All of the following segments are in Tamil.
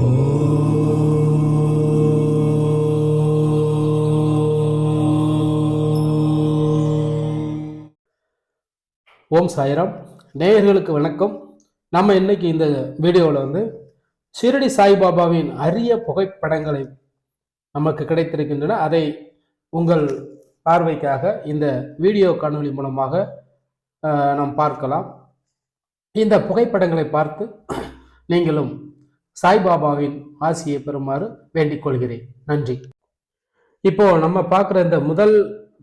ஓம் சாய்ராம். நேயர்களுக்கு வணக்கம். நம்ம இன்னைக்கு இந்த வீடியோவில் வந்து ஷிரடி சாய்பாபாவின் அரிய புகைப்படங்களை நமக்கு கிடைத்திருக்கின்றன. அதை உங்கள் பார்வைக்காக இந்த வீடியோ காணொளி மூலமாக நாம் பார்க்கலாம். இந்த புகைப்படங்களை பார்த்து நீங்களும் சாய்பாபாவின் ஆசியை பெறுமாறு வேண்டிக் கொள்கிறேன். நன்றி. இப்போ நம்ம பார்க்குற இந்த முதல்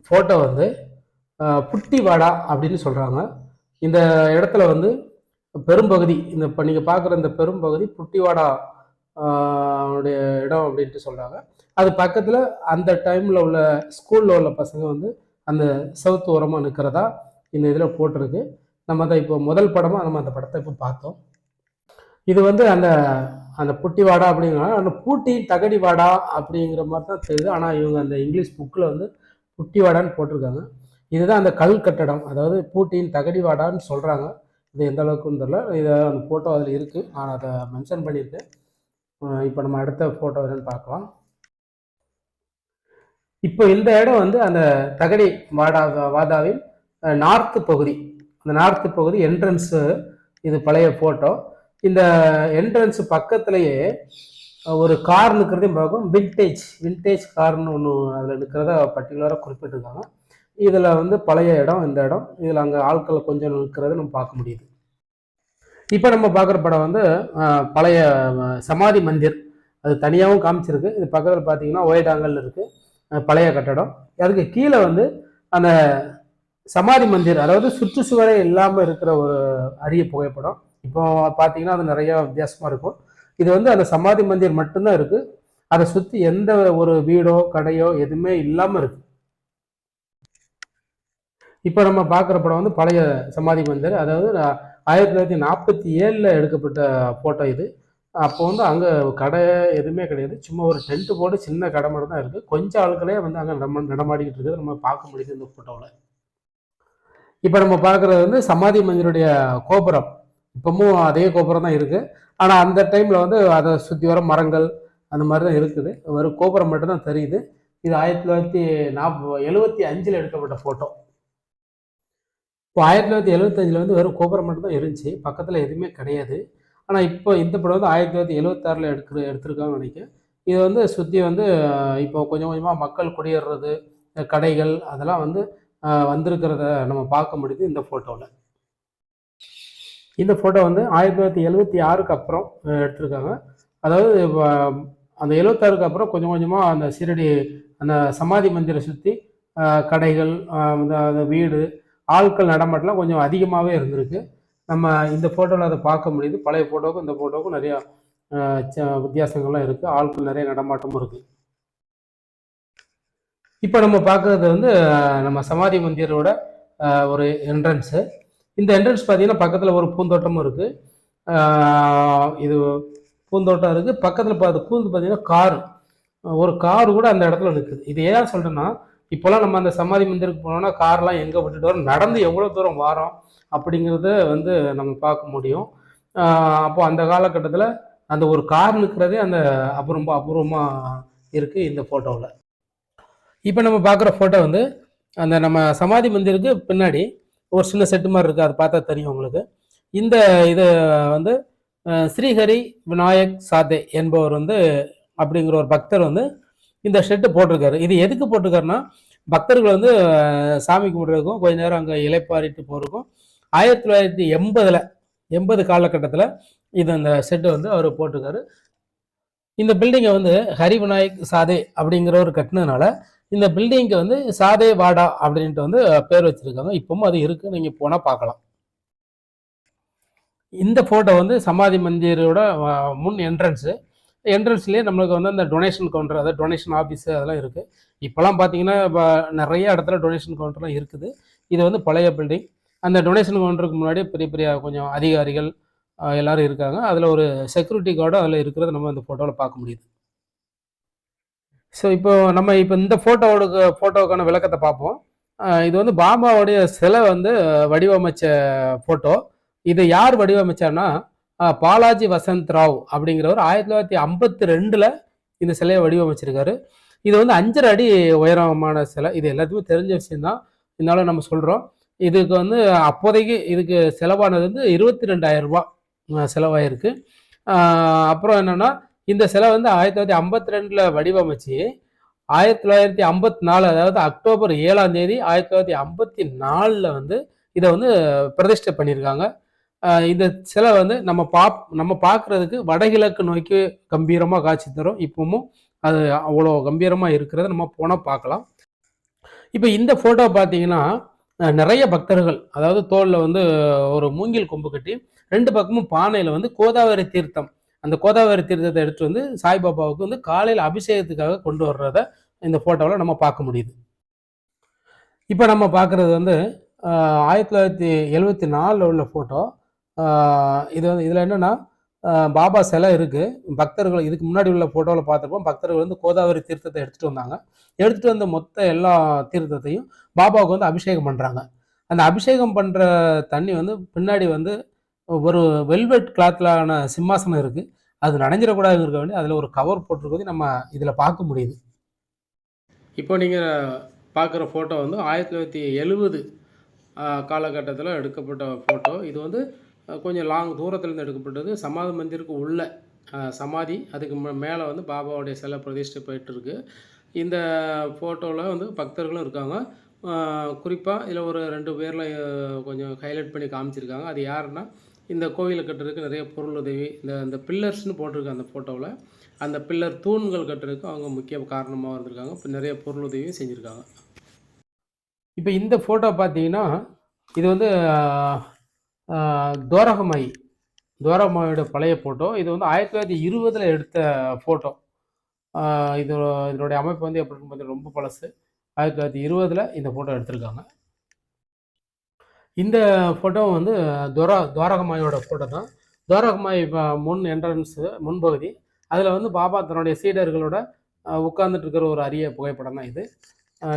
ஃபோட்டோ வந்து புட்டிவாடா அப்படின்னு சொல்கிறாங்க இந்த இடத்துல வந்து பெரும்பகுதி இந்த இப்போ நீங்கள் பார்க்குற இந்த பெரும்பகுதி புட்டிவாடா உடைய இடம் அப்படின்ட்டு சொல்கிறாங்க அது பக்கத்தில் அந்த டைமில் உள்ள ஸ்கூலில் உள்ள பசங்க வந்து அந்த சவுத்து ஓரமாக நிற்கிறதா இந்த இதில் போட்டிருக்கு. நம்ம அதை இப்போ முதல் படமாக நம்ம அந்த படத்தை இப்போ பார்த்தோம். இது வந்து அந்த அந்த புட்டி வாடா அப்படிங்கிற அந்த பூட்டி தகடி வாடா அப்படிங்கிற மாதிரி தான் தெரியுது. ஆனால் இவங்க அந்த இங்கிலீஷ் புக்கில் வந்து புட்டி வாடான்னு போட்டிருக்காங்க. இதுதான் அந்த கல் கட்டடம். அதாவது பூட்டியின் தகடி வாடான்னு சொல்கிறாங்க இது எந்த அளவுக்குன்னு தெரியல. இதை அந்த ஃபோட்டோ அதில் இருக்குது நான் அதை மென்ஷன் பண்ணியிருக்கேன். இப்போ நம்ம அடுத்த ஃபோட்டோ என்னன்னு பார்க்கலாம். இப்போ இந்த இடம் வந்து அந்த தகடி வாடா வாதாவின் நார்த்து பகுதி. அந்த நார்த்து பகுதி என்ட்ரன்ஸு இது பழைய ஃபோட்டோ இந்த என்ட்ரன்ஸ் பக்கத்துலேயே ஒரு கார் நிற்கிறதையும் பார்க்கும் வில்டேஜ் வில்டேஜ் கார்னு ஒன்று அதில் நிற்கிறத பர்டிகுலராக குறிப்பிட்டிருக்காங்க. இதில் வந்து பழைய இடம் இந்த இடம் இதில் அங்கே ஆட்கள் கொஞ்சம் நிற்கிறத நம்ம பார்க்க முடியுது. இப்போ நம்ம பார்க்குற படம் வந்து பழைய சமாதி மந்திர். அது தனியாகவும் காமிச்சிருக்கு. இது பக்கத்தில் பார்த்தீங்கன்னா ஒயிடாங்கல் இருக்குது பழைய கட்டடம். அதுக்கு கீழே வந்து அந்த சமாதி மந்திர் அதாவது சுற்றுச்சுவரே இல்லாமல் இருக்கிற ஒரு அரிய புகைப்படம். இப்போ பார்த்தீங்கன்னா அது நிறைய வித்தியாசமாக இருக்கும். இது வந்து அந்த சமாதி மந்திர் மட்டும்தான் இருக்குது அதை சுற்றி எந்த ஒரு வீடோ கடையோ எதுவுமே இல்லாமல் இருக்கு. இப்போ நம்ம பார்க்குற படம் வந்து பழைய சமாதி மந்திர். அதாவது ஆயிரத்தி தொள்ளாயிரத்தி நாற்பத்தி ஏழில் எடுக்கப்பட்ட ஃபோட்டோ இது. அப்போ வந்து அங்கே கடை எதுவுமே கிடையாது. சும்மா ஒரு டென்ட் போட்டு சின்ன கடை மட்டும் தான் இருக்குது கொஞ்சம் ஆட்களே வந்து அங்கே நம்ம நடமாடிக்கிட்டு இருக்குது நம்ம பார்க்க முடியுது இந்த ஃபோட்டோவில் இப்போ நம்ம பார்க்குறது வந்து சமாதி மந்திருடைய கோபுரம். இப்போவும் அதே கோபுரம் தான் இருக்குது ஆனால் அந்த டைமில் வந்து அதை சுற்றி வர மரங்கள் அந்த மாதிரி தான் இருக்குது. ஒரு கோபுரம் மட்டும்தான் தெரியுது. இது ஆயிரத்தி தொள்ளாயிரத்தி நாற்ப எழுபத்தி அஞ்சில் எடுக்கப்பட்ட ஃபோட்டோ இப்போ ஆயிரத்தி தொள்ளாயிரத்தி எழுபத்தஞ்சில் வந்து வெறும் கோபுரம் மட்டும்தான் இருந்துச்சு. பக்கத்தில் எதுவுமே கிடையாது. ஆனால் இப்போ இந்த படம் வந்து ஆயிரத்தி தொள்ளாயிரத்தி எழுபத்தாறில் எடுக்கிற எடுத்திருக்காங்கன்னு நினைக்கிறேன். இது வந்து சுற்றி வந்து இப்போ கொஞ்சம் கொஞ்சமாக மக்கள் குடியேறுறது கடைகள் அதெல்லாம் வந்து வந்திருக்கிறத நம்ம பார்க்க முடியுது இந்த ஃபோட்டோவில் இந்த ஃபோட்டோ வந்து ஆயிரத்தி தொள்ளாயிரத்தி எழுபத்தி ஆறுக்கு அப்புறம் எடுத்திருக்காங்க. அதாவது அந்த எழுபத்தாறுக்கு அப்புறம் கொஞ்சம் கொஞ்சமாக அந்த சீரடி அந்த சமாதி மந்திரை சுற்றி கடைகள் அந்த அந்த வீடு ஆட்கள் நடமாட்டலாம் கொஞ்சம் அதிகமாகவே இருந்திருக்கு. நம்ம இந்த ஃபோட்டோவில் அதை பார்க்க முடியுது. பழைய ஃபோட்டோவுக்கும் இந்த ஃபோட்டோவுக்கும் நிறையா ச- வித்தியாசங்கள்லாம் இருக்குது ஆட்கள் நிறைய நடமாட்டமும் இருக்குது இப்போ நம்ம பார்க்குறது வந்து நம்ம சமாதி மந்திரோட ஒரு என்ட்ரன்ஸு இந்த என்ட்ரன்ஸ் பார்த்தீங்கன்னா பக்கத்தில் ஒரு பூந்தோட்டமும் இருக்குது இது பூந்தோட்டம் இருக்குது பக்கத்தில் பார்த்து பூந்து பார்த்தீங்கன்னா கார். ஒரு கார் கூட அந்த இடத்துல நிற்குது இது ஏன் சொல்கிறேன்னா இப்போலாம் நம்ம அந்த சமாதி மந்திருக்கு போனோம்னா கார்லாம் எங்கே விட்டுட்டு வரோம்? நடந்து எவ்வளோ தூரம் வாரோம் அப்படிங்கிறத வந்து நம்ம பார்க்க முடியும். அப்போது அப்போ அந்த காலகட்டத்தில் அந்த ஒரு கார் நிற்கிறதே அந்த அப்புறம் அபூர்வமாக இருக்குது இந்த ஃபோட்டோவில் இப்போ நம்ம பார்க்குற ஃபோட்டோ வந்து அந்த நம்ம சமாதி மந்திருக்கு பின்னாடி ஒரு சின்ன செட்டு மாதிரி இருக்குது அது பார்த்தா தெரியும் உங்களுக்கு. இந்த இது வந்து ஸ்ரீஹரி விநாயக் சாதே என்பவர் வந்து அப்படிங்கிற ஒரு பக்தர் வந்து இந்த ஷெட்டு போட்டிருக்காரு. இது எதுக்கு போட்டிருக்காருன்னா பக்தர்கள் வந்து சாமி கும்பிட்றதுக்கும் கொஞ்ச நேரம் அங்கே இலைப்பாரிட்டு போகிறதுக்கும் ஆயிரத்தி தொள்ளாயிரத்தி எண்பதில் எண்பது காலகட்டத்தில் இது அந்த ஷெட்டு வந்து அவர் போட்டிருக்காரு. இந்த பில்டிங்கை வந்து ஹரி விநாயக் சாதே அப்படிங்கிறவர் கட்டினதுனால இந்த பில்டிங்க்கு வந்து சாதே வாடா அப்படின்ட்டு வந்து பேர் வச்சிருக்காங்க. இப்பவும் அது இருக்கு. நீங்க போனா பார்க்கலாம். இந்த போட்டோ வந்து சமாதி மந்திரோட முன் என்ட்ரன்ஸு என்ட்ரன்ஸ்லேயே நம்மளுக்கு வந்து அந்த டொனேஷன் கவுண்டர் அதாவது டொனேஷன் ஆஃபீஸு அதெல்லாம் இருக்குது இப்போலாம் பார்த்தீங்கன்னா இப்போ நிறைய இடத்துல டொனேஷன் கவுண்டர்லாம் இருக்குது. இது வந்து பழைய பில்டிங் அந்த டொனேஷன் கவுண்டருக்கு முன்னாடி பெரிய பெரிய கொஞ்சம் அதிகாரிகள் எல்லோரும் எல்லாரும் இருக்காங்க. அதில் ஒரு செக்யூரிட்டி கார்டும் அதில் இருக்கிறத நம்ம அந்த ஃபோட்டோவில் பார்க்க முடியுது. ஸோ இப்போ நம்ம இப்போ இந்த ஃபோட்டோவோட ஃபோட்டோவுக்கான விளக்கத்தை பார்ப்போம். இது வந்து பாபாவுடைய சிலை வந்து வடிவமைச்ச ஃபோட்டோ இதை யார் வடிவமைச்சார்னா பாலாஜி வசந்த் ராவ் அப்படிங்கிறவர் ஆயிரத்தி தொள்ளாயிரத்தி ஐம்பத்தி ரெண்டில் இந்த சிலையை வடிவமைச்சிருக்காரு. இது வந்து அஞ்சரை அடி உயரமான சிலை. இது எல்லாத்துக்கும் தெரிஞ்ச விஷயம்தான். இருந்தாலும் நம்ம சொல்கிறோம் இதுக்கு வந்து அப்போதைக்கு இதுக்கு செலவானது வந்து இருபத்தி ரெண்டாயிரம் ரூபா செலவாயிருக்கு. அப்புறம் என்னென்னா இந்த சிலை வந்து ஆயிரத்தி தொள்ளாயிரத்தி ஐம்பத்தி ரெண்டில் வடிவமைச்சு ஆயிரத்தி தொள்ளாயிரத்தி ஐம்பத்தி நாலு அதாவது அக்டோபர் ஏழாம் தேதி ஆயிரத்தி தொள்ளாயிரத்தி ஐம்பத்தி நாலில் வந்து இதை வந்து பிரதிஷ்டை பண்ணியிருக்காங்க இந்த சிலை வந்து நம்ம பா நம்ம பார்க்குறதுக்கு வடகிழக்கு நோக்கி கம்பீரமாக காட்சி தரும். இப்பவும் அது அவ்வளோ கம்பீரமாக இருக்கிறத நம்ம போனால் பார்க்கலாம் இப்போ இந்த ஃபோட்டோ பார்த்தீங்கன்னா நிறைய பக்தர்கள் அதாவது தோளில் வந்து ஒரு மூங்கில் கொம்பு கட்டி ரெண்டு பக்கமும் பானையில் வந்து கோதாவரி தீர்த்தம் அந்த கோதாவரி தீர்த்தத்தை எடுத்துகிட்டு வந்து சாய்பாபாவுக்கு வந்து காலையில் அபிஷேகத்துக்காக கொண்டு வர்றத இந்த ஃபோட்டோவில் நம்ம பார்க்க முடியுது. இப்போ நம்ம பார்க்குறது வந்து ஆயிரத்தி தொள்ளாயிரத்தி எழுபத்தி நாலில் உள்ள ஃபோட்டோ இது வந்து இதில் என்னென்னா பாபா சிலை இருக்குது பக்தர்கள் இதுக்கு முன்னாடி உள்ள ஃபோட்டோவில் பார்த்துருப்போம். பக்தர்கள் வந்து கோதாவரி தீர்த்தத்தை எடுத்துகிட்டு வந்தாங்க. எடுத்துகிட்டு வந்த மொத்த எல்லா தீர்த்தத்தையும் பாபாவுக்கு வந்து அபிஷேகம் பண்ணுறாங்க அந்த அபிஷேகம் பண்ணுற தண்ணி வந்து பின்னாடி வந்து ஒரு வெல்வெட் கிளாத்லான சிம்மாசனம் இருக்குது அது நனைஞ்சிடக்கூடாது இருக்க வேண்டிய அதில் ஒரு கவர் போட்டிருக்கிறது நம்ம இதில் பார்க்க முடியுது. இப்போ நீங்கள் பார்க்குற ஃபோட்டோ வந்து ஆயிரத்தி தொள்ளாயிரத்தி எழுபது காலகட்டத்தில் எடுக்கப்பட்ட ஃபோட்டோ இது வந்து கொஞ்சம் லாங் தூரத்துலேருந்து எடுக்கப்பட்டது. சமாதி மந்திருக்கு உள்ள சமாதி அதுக்கு மேலே வந்து பாபாவுடைய சிலை பிரதிஷ்டை போயிட்டுருக்கு. இந்த ஃபோட்டோவில் வந்து பக்தர்களும் இருக்காங்க. குறிப்பாக இதில் ஒரு ரெண்டு பேரில் கொஞ்சம் ஹைலைட் பண்ணி காமிச்சிருக்காங்க. அது யாருன்னா இந்த கோவிலை கட்டுறதுக்கு நிறைய பொருள் உதவி. இந்த இந்த பில்லர்ஸ்னு போட்டிருக்கு அந்த ஃபோட்டோவில் அந்த பில்லர் தூண்கள் கட்டுறதுக்கு அவங்க முக்கிய காரணமாக இருந்திருக்காங்க இப்போ நிறைய பொருள் உதவியும் செஞ்சுருக்காங்க. இப்போ இந்த ஃபோட்டோ பார்த்தீங்கன்னா இது வந்து ஆஹ், ஆஹ், பழைய ஃபோட்டோ இது வந்து ஆயிரத்தி தொள்ளாயிரத்தி இருபதில் எடுத்த ஃபோட்டோ இது இதனுடைய அமைப்பு வந்து எப்படி பார்த்தீங்கன்னா ரொம்ப பழசு. ஆயிரத்தி தொள்ளாயிரத்தி இருபதில் இந்த ஃபோட்டோ எடுத்திருக்காங்க. இந்த ஃபோட்டோ வந்து துவரா துவாரகமாயோட ஃபோட்டோ தான். துவாரகமாய் முன் என்ட்ரன்ஸு முன்பகுதி. அதில் வந்து பாபா தன்னுடைய சீடர்களோட உட்கார்ந்துட்டு இருக்கிற ஒரு அரிய புகைப்படம் தான் இது.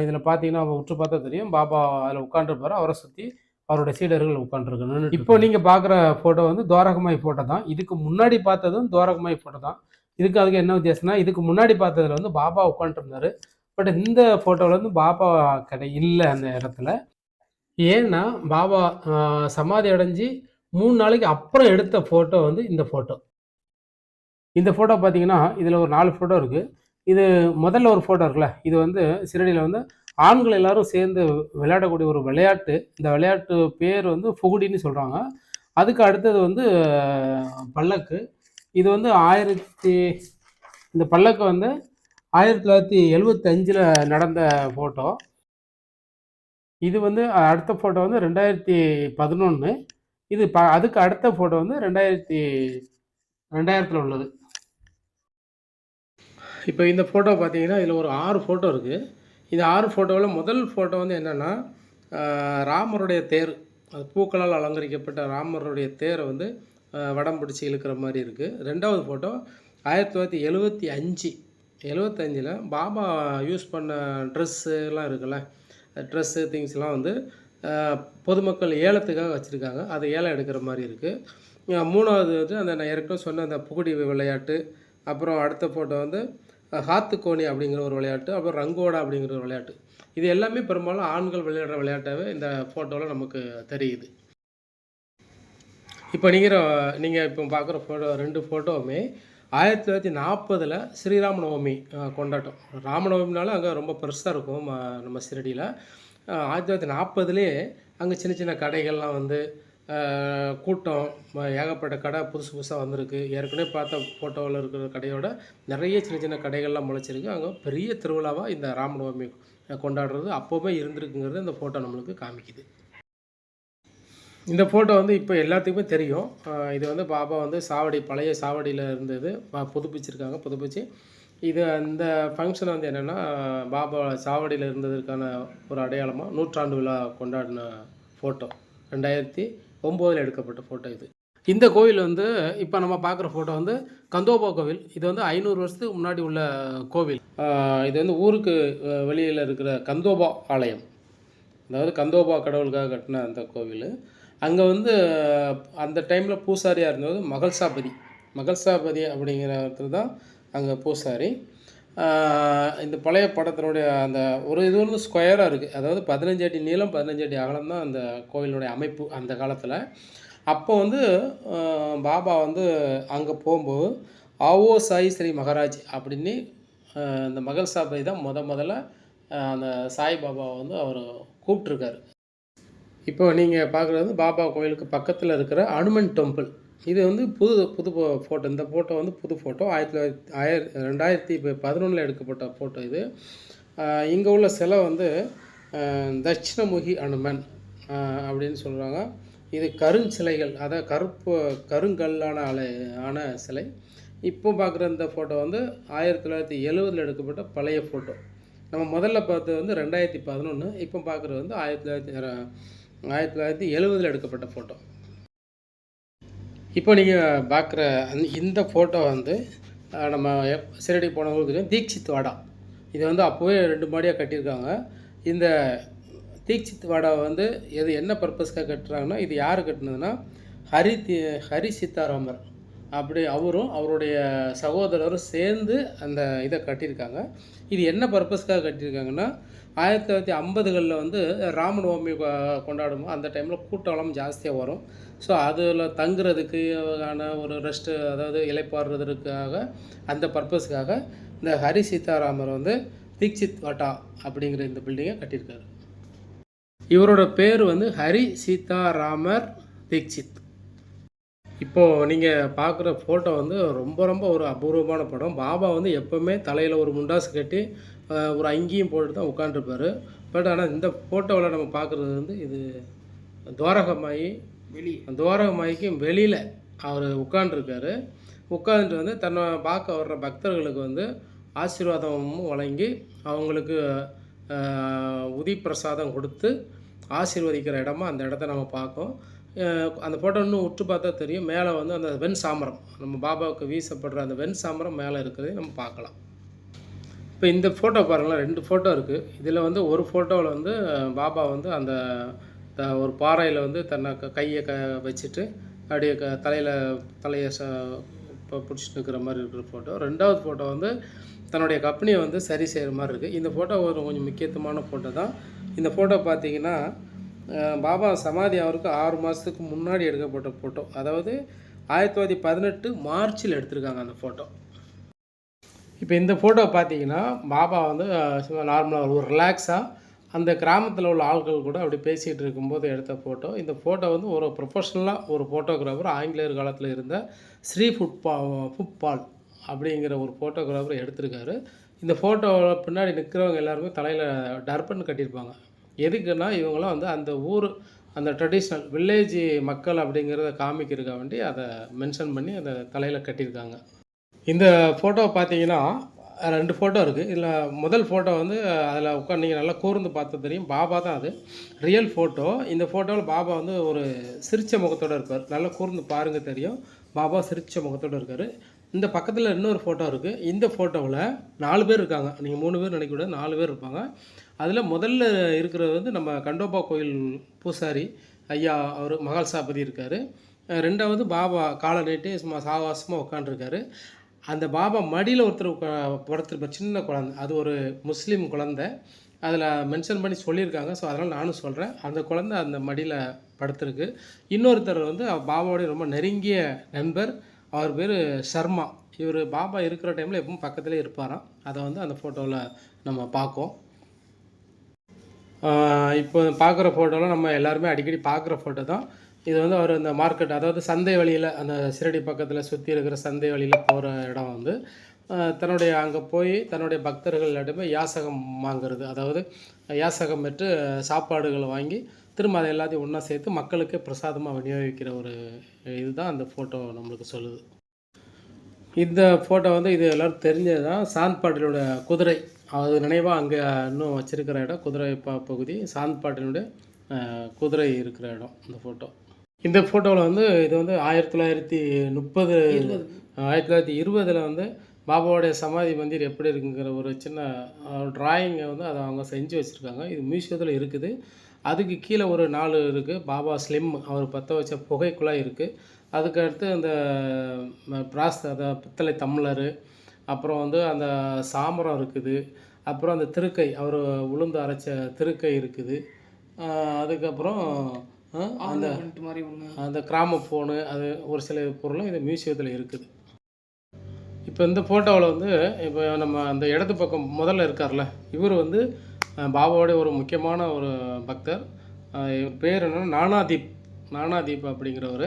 இதில் பார்த்தீங்கன்னா உற்று பார்த்தா தெரியும். பாபா அதில் உட்காந்துருப்பாரு அவரை சுற்றி அவருடைய சீடர்கள் உட்காந்துருக்கணும் இப்போ நீங்கள் பார்க்குற ஃபோட்டோ வந்து துவாரகமாய் ஃபோட்டோ தான். இதுக்கு முன்னாடி பார்த்ததும் துவாரகமாய் ஃபோட்டோ தான். இதுக்கு அதுக்கு என்ன வித்தியாசம்னா இதுக்கு முன்னாடி பார்த்ததுல வந்து பாபா உட்காந்துருந்தாரு பட் இந்த ஃபோட்டோவில் வந்து பாபா கடை இல்லை அந்த இடத்துல. ஏன்னா பாபா ஆஹ், சமாதி அடைஞ்சு மூணு நாளைக்கு அப்புறம் எடுத்த ஃபோட்டோ வந்து இந்த ஃபோட்டோ இந்த ஃபோட்டோ பார்த்தீங்கன்னா இதில் ஒரு நாலு ஃபோட்டோ இருக்குது இது முதல்ல ஒரு ஃபோட்டோ இருக்குல்ல இது வந்து சிறடியில் வந்து ஆண்கள் எல்லாரும் சேர்ந்து விளையாடக்கூடிய ஒரு விளையாட்டு. இந்த விளையாட்டு பேர் வந்து ஃபுகுடின்னு சொல்கிறாங்க அதுக்கு அடுத்தது வந்து பல்லக்கு. இது வந்து ஆயிரத்தி இந்த பல்லக்கு வந்து ஆயிரத்தி தொள்ளாயிரத்தி எழுவத்தஞ்சில் நடந்த ஃபோட்டோ இது வந்து அடுத்த ஃபோட்டோ வந்து ரெண்டாயிரத்தி பதினொன்று இது ப அதுக்கு அடுத்த ஃபோட்டோ வந்து ரெண்டாயிரத்தி ரெண்டாயிரத்தில் உள்ளது. இப்போ இந்த ஃபோட்டோ பார்த்தீங்கன்னா இதில் ஒரு ஆறு ஃபோட்டோ இருக்குது இந்த ஆறு ஃபோட்டோவில் முதல் ஃபோட்டோ வந்து என்னென்னா ராமருடைய தேர் அது பூக்களால் அலங்கரிக்கப்பட்ட ராமருடைய தேரை வந்து வடம் பிடிச்சி இழுக்கிற மாதிரி இருக்குது ரெண்டாவது ஃபோட்டோ ஆயிரத்தி தொள்ளாயிரத்தி எழுபத்தி அஞ்சு. எழுபத்தஞ்சில் பாபா யூஸ் பண்ண ட்ரெஸ்ஸுலாம் இருக்குல்ல ட்ரெஸ்ஸு திங்ஸ்லாம் வந்து பொதுமக்கள் ஏலத்துக்காக வச்சுருக்காங்க. அது ஏலம் எடுக்கிற மாதிரி இருக்குது மூணாவது வந்து அந்த நான் ஏற்கனவே சொன்ன அந்த புகுடி விளையாட்டு அப்புறம் அடுத்த ஃபோட்டோ வந்து ஹாத்துக்கோணி அப்படிங்கிற ஒரு விளையாட்டு அப்புறம் ரங்கோடா அப்படிங்கிற ஒரு விளையாட்டு. இது எல்லாமே பெரும்பாலும் ஆண்கள் விளையாடுற விளையாட்டாகவே இந்த ஃபோட்டோவில் நமக்கு தெரியுது. இப்போ நீங்கள் நீங்கள் இப்போ பார்க்குற ஃபோட்டோ ரெண்டு ஃபோட்டோவுமே ஆயிரத்தி தொள்ளாயிரத்தி நாற்பதில் ஸ்ரீராம நவமி கொண்டாட்டம். ராமநவமினால அங்கே ரொம்ப பெருசாக இருக்கும் நம்ம சிறடியில் ஆயிரத்தி தொள்ளாயிரத்தி நாற்பதுலேயே அங்கே சின்ன சின்ன கடைகள்லாம் வந்து கூட்டம் ஏகப்பட்ட கடை புதுசு புதுசாக வந்திருக்கு. ஏற்கனவே பார்த்த ஃபோட்டோவில் இருக்கிற கடையோட நிறைய சின்ன சின்ன கடைகள்லாம் முளைச்சிருக்கு. அங்கே பெரிய திருவிழாவாக இந்த ராமநவமி கொண்டாடுறது அப்போவுமே இருந்திருக்குங்கிறது இந்த ஃபோட்டோ நம்மளுக்கு காமிக்குது. இந்த ஃபோட்டோ வந்து இப்போ எல்லாத்துக்குமே தெரியும். இது வந்து பாபா வந்து சாவடி பழைய சாவடியில் இருந்தது. புதுப்பிச்சிருக்காங்க புதுப்பிச்சு. இது அந்த ஃபங்க்ஷன் வந்து என்னென்னா பாபா சாவடியில் இருந்ததற்கான ஒரு அடையாளமாக நூற்றாண்டு விழா கொண்டாடின ஃபோட்டோ ரெண்டாயிரத்தி ஒம்போதில் எடுக்கப்பட்ட ஃபோட்டோ இது. இந்த கோவில் வந்து இப்போ நம்ம பார்க்குற ஃபோட்டோ வந்து கந்தோபா கோவில். இது வந்து ஐநூறு வருஷத்துக்கு முன்னாடி உள்ள கோவில். இது வந்து ஊருக்கு வெளியில் இருக்கிற கந்தோபா ஆலயம். அதாவது கந்தோபா கடவுளுக்காக கட்டின அந்த கோவில். அங்கே வந்து அந்த டைமில் பூசாரியாக இருந்தது மகள்சாபதி மகள்சாபதி அப்படிங்கிற ஒருத்தர் தான் அங்கே பூசாரி. இந்த பழைய படத்தினுடைய அந்த ஒரு இது வந்து ஸ்கொயராக இருக்குது அதாவது பதினஞ்சு அடி நீளம் பதினஞ்சு அடி அகலம் தான் அந்த கோயிலுடைய அமைப்பு அந்த காலத்தில். அப்போ வந்து பாபா வந்து அங்கே போகும்போது ஆவோ சாய் ஸ்ரீ மகாராஜ் அப்படின்னு இந்த மகள் சாபதி தான் முத முதல்ல அந்த சாய் பாபாவை வந்து அவர் கூப்பிட்ருக்காரு இப்போ நீங்கள் பார்க்குறது வந்து பாபா கோயிலுக்கு பக்கத்தில் இருக்கிற அனுமன் டெம்பிள். இது வந்து புது புது ஃபோட்டோ இந்த ஃபோட்டோ வந்து புது ஃபோட்டோ ஆயிரத்தி தொள்ளாயிரத்தி ஆயிர ரெண்டாயிரத்தி பதினொன்றில் எடுக்கப்பட்ட ஃபோட்டோ இது. இங்கே உள்ள சிலை வந்து தட்சிணமுகி அனுமன் அப்படின்னு சொல்கிறாங்க இது கருஞ்சிலைகள் அதாவது கருப்பு கருங்கல்லான அலை ஆன சிலை. இப்போ பார்க்குற இந்த ஃபோட்டோ வந்து ஆயிரத்தி தொள்ளாயிரத்தி எழுவதில் எடுக்கப்பட்ட பழைய ஃபோட்டோ நம்ம முதல்ல பார்த்தது வந்து ரெண்டாயிரத்தி பதினொன்று இப்போ பார்க்குறது வந்து ஆயிரத்தி தொள்ளாயிரத்தி ஆயிரத்தி தொள்ளாயிரத்தி எழுவதில் எடுக்கப்பட்ட ஃபோட்டோ இப்போ நீங்கள் பார்க்குற இந்த ஃபோட்டோ வந்து நம்ம எப்- போனவங்களுக்கு தெரியும் தீக்ஷித் வாடா. இது வந்து அப்போவே ரெண்டு மாடியாக கட்டியிருக்காங்க. இந்த தீக்ஷித் வாடா வந்து எது என்ன பர்பஸ்க்காக கட்டுறாங்கன்னா இது யார் கட்டினதுன்னா ஹரி தி- ஹரி சீதாராமர். அப்படி அவரும் அவருடைய சகோதரரும் சேர்ந்து அந்த இதை கட்டியிருக்காங்க. இது என்ன பர்பஸ்க்காக கட்டியிருக்காங்கன்னா ஆயிரத்தி தொள்ளாயிரத்தி ஐம்பதுகளில் வந்து ராமநவமி நவமி கொண்டாடும்போது அந்த டைமில் கூட்டம்லாம் ஜாஸ்தியாக வரும். ஸோ அதில் தங்குறதுக்கு ஒரு ரெஸ்ட்டு அதாவது இலைப்பாடுறதுக்காக அந்த பர்பஸ்க்காக இந்த ஹரி சீதாராமர் வந்து தீக்ஷித் வாட்டா அப்படிங்கிற இந்த பில்டிங்கை கட்டியிருக்காரு. இவரோட பேர் வந்து ஹரி சீதாராமர் தீக்ஷித். இப்போது நீங்கள் பார்க்குற ஃபோட்டோ வந்து ரொம்ப ரொம்ப ஒரு அபூர்வமான படம். பாபா வந்து எப்போவுமே தலையில் ஒரு முண்டாசு கட்டி ஒரு அங்கேயும் போட்டு தான் உட்காந்துருப்பாரு பட் ஆனால் இந்த ஃபோட்டோவில் நம்ம பார்க்குறது வந்து இது துவாரகமாயி வெளியே. துவாரகமாயிக்கு வெளியில் அவர் உட்காண்டிருக்காரு உட்காந்துட்டு வந்து தன்னை பார்க்க வர்ற பக்தர்களுக்கு வந்து ஆசீர்வாதமும் வழங்கி அவங்களுக்கு உதி பிரசாதம் கொடுத்து ஆசீர்வதிக்கிற இடமா அந்த இடத்த நம்ம பார்க்கோம். அந்த ஃபோட்டோ இன்னும் உற்று பார்த்தா தெரியும். மேலே வந்து அந்த வெண் சாமரம் நம்ம பாபாவுக்கு வீசப்படுற அந்த வெண் சாமரம் மேலே இருக்கிறதையும் நம்ம பார்க்கலாம். இப்போ இந்த ஃபோட்டோ பாருங்களேன். ரெண்டு ஃபோட்டோ இருக்குது இதில் வந்து ஒரு ஃபோட்டோவில் வந்து பாபா வந்து அந்த ஒரு பாறையில் வந்து தன்னை க கையை க வச்சுட்டு அப்படியே க தலையில் தலையை ச இப்போ பிடிச்சிட்டு இருக்கிற மாதிரி இருக்கிற ஃபோட்டோ ரெண்டாவது ஃபோட்டோ வந்து தன்னுடைய கம்பெனியை வந்து சரி செய்கிற மாதிரி இருக்குது இந்த ஃபோட்டோ ஒரு கொஞ்சம் முக்கியத்துவமான ஃபோட்டோ தான். இந்த ஃபோட்டோ பார்த்தீங்கன்னா பாபா சமாதி அவருக்கு ஆறு மாதத்துக்கு முன்னாடி எடுக்கப்பட்ட ஃபோட்டோ அதாவது ஆயிரத்தி தொள்ளாயிரத்தி பதினெட்டு மார்ச்சில் எடுத்திருக்காங்க அந்த ஃபோட்டோ இப்போ இந்த ஃபோட்டோ பார்த்தீங்கன்னா பாபா வந்து சும்மா நார்மலாக ஒரு ரிலாக்ஸாக அந்த கிராமத்தில் உள்ள ஆட்கள் கூட அப்படி பேசிகிட்டு இருக்கும்போது எடுத்த ஃபோட்டோ இந்த ஃபோட்டோ வந்து ஒரு ப்ரொஃபஷ்னலாக ஒரு ஃபோட்டோகிராஃபர் ஆங்கிலேயர் காலத்தில் இருந்த ஸ்ரீ ஃபுட்பா ஃபுட்பால் அப்படிங்கிற ஒரு ஃபோட்டோகிராஃபர் எடுத்திருக்காரு. இந்த ஃபோட்டோவில் பின்னாடி நிற்கிறவங்க எல்லாருமே தலையில் டர்பன் கட்டியிருப்பாங்க. எதுக்குன்னா இவங்களாம் வந்து அந்த ஊர் அந்த ட்ரெடிஷ்னல் வில்லேஜ் மக்கள் அப்படிங்கிறத காமிக்கிறதுக்காக வேண்டி அதை மென்ஷன் பண்ணி அதை தலையில் கட்டியிருக்காங்க. இந்த ஃபோட்டோ பார்த்தீங்கன்னா ரெண்டு ஃபோட்டோ இருக்குது இதில் முதல் ஃபோட்டோ வந்து அதில் உட்காந்து நீங்கள் நல்லா கூர்ந்து பார்த்து தெரியும். பாபா தான் அது. ரியல் ஃபோட்டோ இந்த ஃபோட்டோவில் பாபா வந்து ஒரு சிரிச்ச முகத்தோடு இருப்பார். நல்லா கூர்ந்து பாருங்கள் தெரியும். பாபா சிரிச்ச முகத்தோடு இருக்கார். இந்த பக்கத்தில் இன்னொரு ஃபோட்டோ இருக்குது இந்த ஃபோட்டோவில் நாலு பேர் இருக்காங்க. நீங்கள் மூணு பேர் நினைக்கக்கூடாது. நாலு பேர் இருப்பாங்க. அதில் முதல்ல இருக்கிறது வந்து நம்ம கண்டோபா கோயில் பூசாரி ஐயா அவர் மகால் சாபதி இருக்கார். ரெண்டாவது பாபா காலை நீட்டு சும்மா சாவாசமாக உட்காண்ட்ருக்காரு அந்த பாபா மடியில் ஒருத்தர் உட்கா- படுத்திருப்பார். சின்ன குழந்தை. அது ஒரு முஸ்லீம் குழந்தை. அதில் மென்ஷன் பண்ணி சொல்லியிருக்காங்க. ஸோ அதனால் நானும் சொல்கிறேன் அந்த குழந்தை அந்த மடியில் படுத்திருக்கு. இன்னொருத்தர் வந்து பாபாவுடைய ரொம்ப நெருங்கிய நண்பர். அவர் பேர் சர்மா. இவர் பாபா இருக்கிற டைமில் எப்பவும் பக்கத்துலேயே இருப்பாராம். அதை வந்து அந்த ஃபோட்டோவில் நம்ம பார்க்கோம் இப்போ பார்க்குற ஃபோட்டோவில் நம்ம எல்லாருமே அடிக்கடி பார்க்குற ஃபோட்டோ தான். இது வந்து அவர் அந்த மார்க்கெட் அதாவது சந்தை வழியில் அந்த சிரடி பக்கத்தில் சுற்றி இருக்கிற சந்தை வழியில் போகிற இடம் வந்து தன்னுடைய அங்கே போய் தன்னுடைய பக்தர்களிடமே யாசகம் வாங்குறது. அதாவது யாசகம் பெற்று சாப்பாடுகளை வாங்கி திரும்ப அதை எல்லாத்தையும் ஒன்றா சேர்த்து மக்களுக்கு பிரசாதமாக விநியோகிக்கிற ஒரு இதுதான் அந்த ஃபோட்டோ நம்மளுக்கு சொல்லுது. இந்த ஃபோட்டோ வந்து இது எல்லோரும் தெரிஞ்சது தான் சாந்த் பாட்டிலோட குதிரை அது நினைவாக அங்கே இன்னும் வச்சுருக்கிற இடம் குதிரை ப பகுதி சாந்த்பாட்டினுடைய குதிரை இருக்கிற இடம் இந்த ஃபோட்டோ இந்த ஃபோட்டோவில் வந்து இது வந்து ஆயிரத்தி தொள்ளாயிரத்தி முப்பது ஆயிரத்தி தொள்ளாயிரத்தி இருபதில் வந்து பாபாவுடைய சமாதி மந்திர் எப்படி இருக்குங்கிற ஒரு சின்ன ட்ராயிங்கை வந்து அதை அவங்க செஞ்சு வச்சுருக்காங்க. இது மியூசியத்தில் இருக்குது. அதுக்கு கீழே ஒரு நாலு இருக்குது பாபா ஸ்லிம் அவர் பற்ற வச்ச புகை குழாய் இருக்குது அதுக்கு அடுத்து அந்த பிராஸ் அந்த பித்தளை தம்ளரு அப்புறம் வந்து அந்த சாமரம் இருக்குது. அப்புறம் அந்த திருக்கை அவர் உளுந்து அரைச்ச திருக்கை இருக்குது. அதுக்கப்புறம் அந்த மாதிரி ஒன்று அந்த கிராம ஃபோனு அது ஒரு சில பொருளும் இந்த மியூசியத்தில் இருக்குது. இப்போ இந்த ஃபோட்டோவில் வந்து இப்போ நம்ம அந்த இடது பக்கம் முதல்ல இருக்கார்ல இவர் வந்து அஹ், பாபாவோட ஒரு முக்கியமான ஒரு பக்தர். இவர் பேர் என்னன்னா நானாதீப் நானாதீப் அப்படிங்கிறவர்.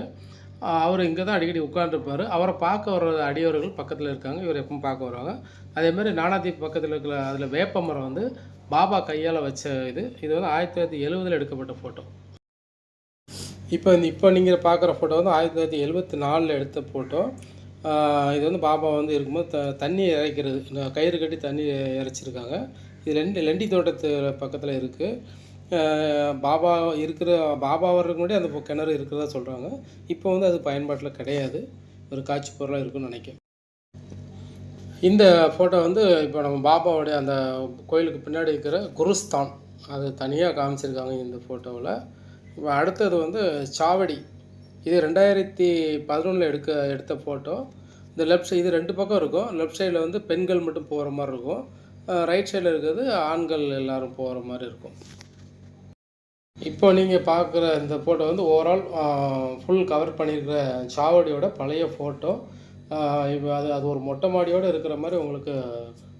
அவர் இங்கே தான் அடிக்கடி உட்காந்துருப்பார் அவரை பார்க்க வர்ற அடியவர்கள் பக்கத்தில் இருக்காங்க இவர் எப்பவும் பார்க்க வருவாங்க. அதே மாதிரி நானாதீப் பக்கத்தில் இருக்கிற அதில் வேப்ப மரம் வந்து பாபா கையால் வச்ச இது. இது வந்து ஆயிரத்தி தொள்ளாயிரத்தி எழுவதில் எடுக்கப்பட்ட ஃபோட்டோ இப்போ இந்த இப்போ நீங்கள் பார்க்குற ஃபோட்டோ வந்து ஆயிரத்தி தொள்ளாயிரத்தி எழுபத்தி நாலில் எடுத்த ஃபோட்டோ இது வந்து பாபா வந்து இருக்கும்போது த தண்ணி இறைக்கிறது. இந்த கயிறு கட்டி தண்ணி இறைச்சிருக்காங்க. இது லெண்டி லெண்டி தோட்டத்து பக்கத்தில் இருக்குது பாபா இருக்கிற பாபா வர்றதுக்கு முன்னாடி அந்த கிணறு இருக்கிறதா சொல்கிறாங்க இப்போ வந்து அது பயன்பாட்டில் கிடையாது. ஒரு காட்சி பொருளாக இருக்குன்னு நினைக்கிறேன். இந்த ஃபோட்டோ வந்து இப்போ நம்ம பாபாவுடைய அந்த கோயிலுக்கு பின்னாடி இருக்கிற குருஸ்தான். அது தனியாக காமிச்சிருக்காங்க இந்த ஃபோட்டோவில் இப்போ அடுத்தது வந்து சாவடி. இது ரெண்டாயிரத்தி பதினொன்றில் எடுக்க எடுத்த ஃபோட்டோ இந்த லெஃப்ட் சைடு இது ரெண்டு பக்கம் இருக்கும். லெஃப்ட் சைடில் வந்து பெண்கள் மட்டும் போகிற மாதிரி இருக்கும். ரைட் சைடில் இருக்கிறது ஆண்கள் எல்லாரும் போகிற மாதிரி இருக்கும். இப்போ நீங்கள் பார்க்குற இந்த ஃபோட்டோ வந்து ஓவரால் ஃபுல் கவர் பண்ணியிருக்கிற சாவடியோட பழைய ஃபோட்டோ இப்போ அது அது ஒரு மொட்டை மாடியோடு இருக்கிற மாதிரி உங்களுக்கு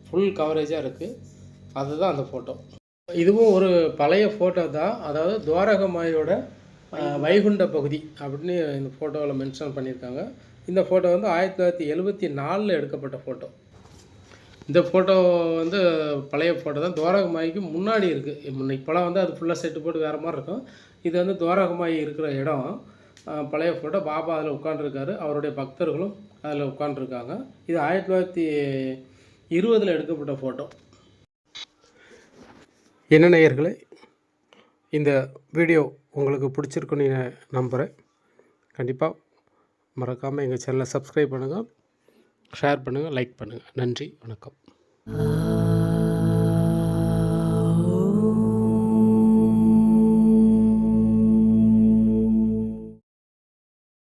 ஃபுல் கவரேஜாக இருக்குது அதுதான் அந்த ஃபோட்டோ இதுவும் ஒரு பழைய ஃபோட்டோ தான். அதாவது துவாரகமாயோட வைகுண்ட பகுதி அப்படின்னு இந்த ஃபோட்டோவில் மென்ஷன் பண்ணியிருக்காங்க. இந்த ஃபோட்டோ வந்து ஆயிரத்தி தொள்ளாயிரத்தி எழுபத்தி நாலில் எடுக்கப்பட்ட ஃபோட்டோ இந்த ஃபோட்டோ வந்து பழைய ஃபோட்டோ தான். துவாரகமாய்க்கு முன்னாடி இருக்குது இப்போலாம் வந்து அது ஃபுல்லாக செட்டு போட்டு வேறு மாதிரி இருக்கும். இது வந்து துவாரகமாய் இருக்கிற இடம். பழைய ஃபோட்டோ பாபா அதில் உட்காந்துருக்காரு அவருடைய பக்தர்களும் அதில் உட்காந்துருக்காங்க இது ஆயிரத்தி தொள்ளாயிரத்தி இருபதில் எடுக்கப்பட்ட ஃபோட்டோ என்ன நேயர்களே இந்த வீடியோ உங்களுக்கு பிடிச்சிருக்குன்னு நம்புகிறேன் கண்டிப்பாக மறக்காமல் எங்கள் சேனலை சப்ஸ்கிரைப் பண்ணுங்கள் ஷேர் பண்ணுங்கள் லைக் பண்ணுங்கள் நன்றி வணக்கம்.